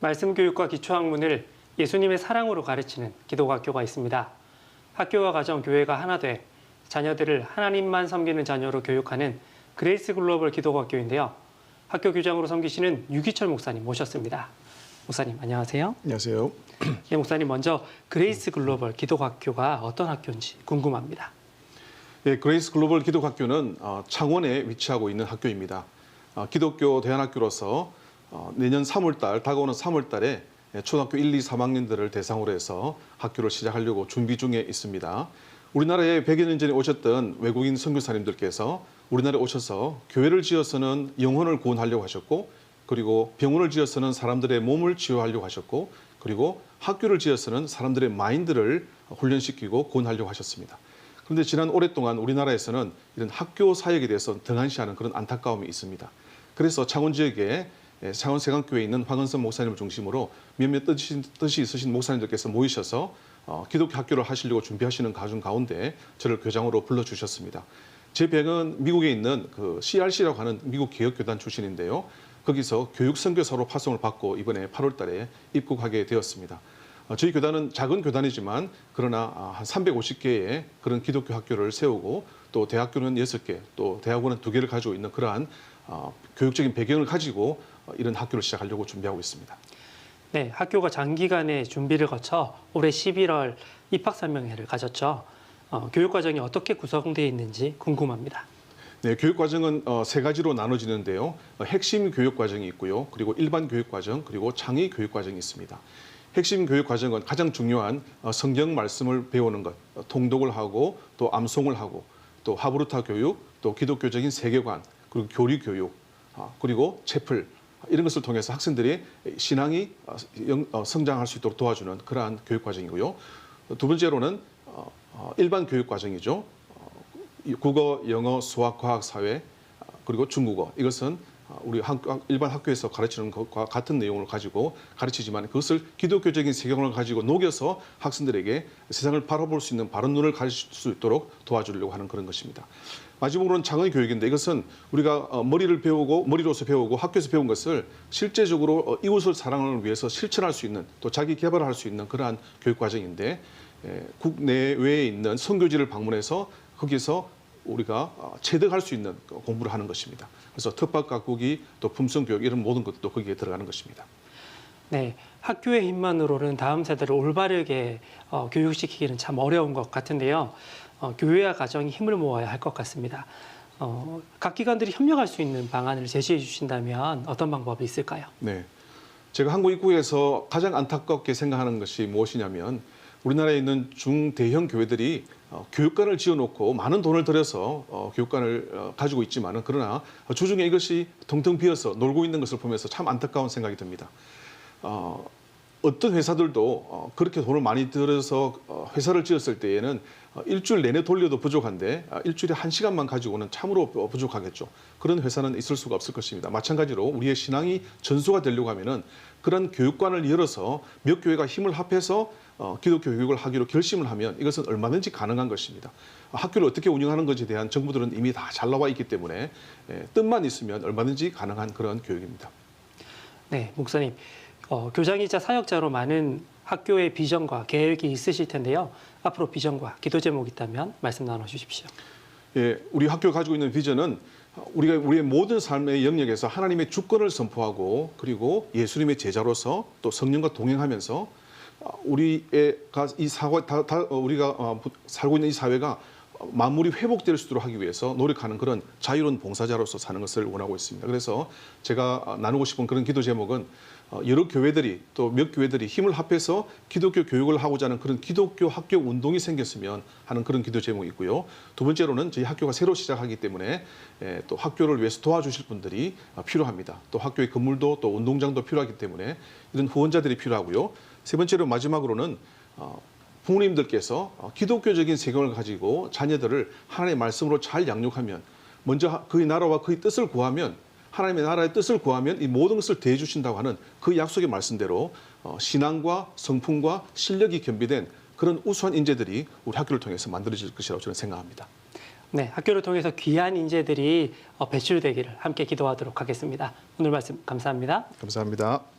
말씀 교육과 기초학문을 예수님의 사랑으로 가르치는 기독학교가 있습니다. 학교와 가정, 교회가 하나 돼 자녀들을 하나님만 섬기는 자녀로 교육하는 그레이스 글로벌 기독학교인데요. 학교 교장으로 섬기시는 유기철 목사님 모셨습니다. 목사님 안녕하세요. 안녕하세요. 예, 목사님 먼저 그레이스 글로벌 기독학교가 어떤 학교인지 궁금합니다. 예, 그레이스 글로벌 기독학교는 어, 창원에 위치하고 있는 학교입니다. 어, 기독교 대안학교로서 어, 내년 3월달 다가오는 3월달에 초등학교 1, 2, 3학년들을 대상으로 해서 학교를 시작하려고 준비 중에 있습니다. 우리나라에 100여 년 전에 오셨던 외국인 선교사님들께서 우리나라에 오셔서 교회를 지어서는 영혼을 구원하려고 하셨고 그리고 병원을 지어서는 사람들의 몸을 치유하려고 하셨고 그리고 학교를 지어서는 사람들의 마인드를 훈련시키고 구원하려고 하셨습니다. 그런데 지난 오랫동안 우리나라에서는 이런 학교 사역에 대해서 등한시하는 그런 안타까움이 있습니다. 그래서 창원 지역에 예, 창원 세강교회에 있는 황은선 목사님을 중심으로 몇몇 뜻이, 뜻이 있으신 목사님들께서 모이셔서 어, 기독교 학교를 하시려고 준비하시는 가중 가운데 저를 교장으로 불러주셨습니다. 제 배는 미국에 있는 그 CRC라고 하는 미국 개혁교단 출신인데요. 거기서 교육 선교사로 파송을 받고 이번에 8월 달에 입국하게 되었습니다. 어, 저희 교단은 작은 교단이지만 그러나 아, 한 350개의 그런 기독교 학교를 세우고 또 대학교는 6개, 또 대학원은 2개를 가지고 있는 그러한 어, 교육적인 배경을 가지고 어, 이런 학교를 시작하려고 준비하고 있습니다. 네, 학교가 장기간의 준비를 거쳐 올해 11월 입학 설명회를 가졌죠. 어, 교육 과정이 어떻게 구성되어 있는지 궁금합니다. 네, 교육 과정은 어, 세 가지로 나눠지는데요. 어, 핵심 교육 과정이 있고요. 그리고 일반 교육 과정, 그리고 창의 교육 과정이 있습니다. 핵심 교육 과정은 가장 중요한 어, 성경 말씀을 배우는 것, 어, 통독을 하고 또 암송을 하고 또 하브루타 교육, 또 기독교적인 세계관, 그리고 교리 교육, 아, 그리고 채플 이런 것을 통해서 학생들이 신앙이 어, 영- 어, 성장할 수 있도록 도와주는 그러한 교육 과정이고요. 두 번째로는 어, 어, 일반 교육 과정이죠. 이 국어, 영어, 수학, 과학, 사회 아, 그리고 중국어 이것은 아, 우리 학- 일반 학교에서 가르치는 것과 같은 내용을 가지고 가르치지만 그것을 기독교적인 세경을 가지고 녹여서 학생들에게 세상을 바라볼 수 있는 바른 눈을 가르칠 수 있도록 도와주려고 하는 그런 것입니다. 마지막으로는 창의 교육인데 이것은 우리가 어, 머리를 배우고 머리로서 배우고 학교에서 배운 것을 실제적으로 어, 이웃을 사랑을 위해서 실천할 수 있는 또 자기 개발을 할수 있는 그러한 교육 과정인데 에, 국내외에 있는 선교지를 방문해서 거기서 우리가 어, 체득할 수 있는 그 공부를 하는 것입니다. 그래서 특박 가꾸기 또 품성 교육 이런 모든 것도 거기에 들어가는 것입니다. 네, 학교의 힘만으로는 다음 세대를 올바르게 어, 교육시키기는 참 어려운 것 같은데요. 어, 교회와 가정이 힘을 모아야 할 것 같습니다. 어, 각 기관들이 협력할 수 있는 방안을 제시해 주신다면 어떤 방법이 있을까요? 네. 제가 한국 입국에서 가장 안타깝게 생각하는 것이 무엇이냐면 우리나라에 있는 중대형 교회들이 어, 교육관을 지어놓고 많은 돈을 들여서 어, 교육관을 어, 가지고 있지만은 그러나 주중에 이것이 텅텅 비어서 놀고 있는 것을 보면서 참 안타까운 생각이 듭니다. 어, 어떤 회사들도 어, 그렇게 돈을 많이 들여서 어, 회사를 지었을 때에는 어, 일주일 내내 돌려도 부족한데 아, 일주일에 한 시간만 가지고는 참으로 어, 부족하겠죠. 그런 회사는 있을 수가 없을 것입니다. 마찬가지로 우리의 신앙이 전수가 되려고 하면은 그런 교육관을 열어서 몇 교회가 힘을 합해서 어, 기독교 교육을 하기로 결심을 하면 이것은 얼마든지 가능한 것입니다. 학교를 어떻게 운영하는 것에 대한 정보들은 이미 다 잘 나와 있기 때문에 예, 뜻만 있으면 얼마든지 가능한 그런 교육입니다. 네, 목사님. 어, 교장이자 사역자로 많은 학교의 비전과 계획이 있으실 텐데요. 앞으로 비전과 기도 제목이 있다면 말씀 나눠 주십시오. 예, 우리 학교가 가지고 있는 비전은 우리가 우리의 모든 삶의 영역에서 하나님의 주권을 선포하고 그리고 예수님의 제자로서 또 성령과 동행하면서 어, 우리가 이 사회 다, 다 어, 우리가 어, 부- 살고 있는 이 사회가 어, 만물이 회복될 수 있도록 하기 위해서 노력하는 그런 자유로운 봉사자로서 사는 것을 원하고 있습니다. 그래서 제가 어, 나누고 싶은 그런 기도 제목은 어, 여러 교회들이 또 몇 교회들이 힘을 합해서 기독교 교육을 하고자 하는 그런 기독교 학교 운동이 생겼으면 하는 그런 기도 제목이 있고요. 두 번째로는 저희 학교가 새로 시작하기 때문에 에, 또 학교를 위해서 도와주실 분들이 어, 필요합니다. 또 학교의 건물도 또 운동장도 필요하기 때문에 이런 후원자들이 필요하고요. 세 번째로 마지막으로는 어, 부모님들께서 어, 기독교적인 세경을 가지고 자녀들을 하나님의 말씀으로 잘 양육하면 먼저 하- 그의 나라와 그의 뜻을 구하면 하나님의 나라의 뜻을 구하면 이 모든 것을 대해 주신다고 하는 그 약속의 말씀대로 어, 신앙과 성품과 실력이 겸비된 그런 우수한 인재들이 우리 학교를 통해서 만들어질 것이라고 저는 생각합니다. 네, 학교를 통해서 귀한 인재들이 어, 배출되기를 함께 기도하도록 하겠습니다. 오늘 말씀 감사합니다. 감사합니다.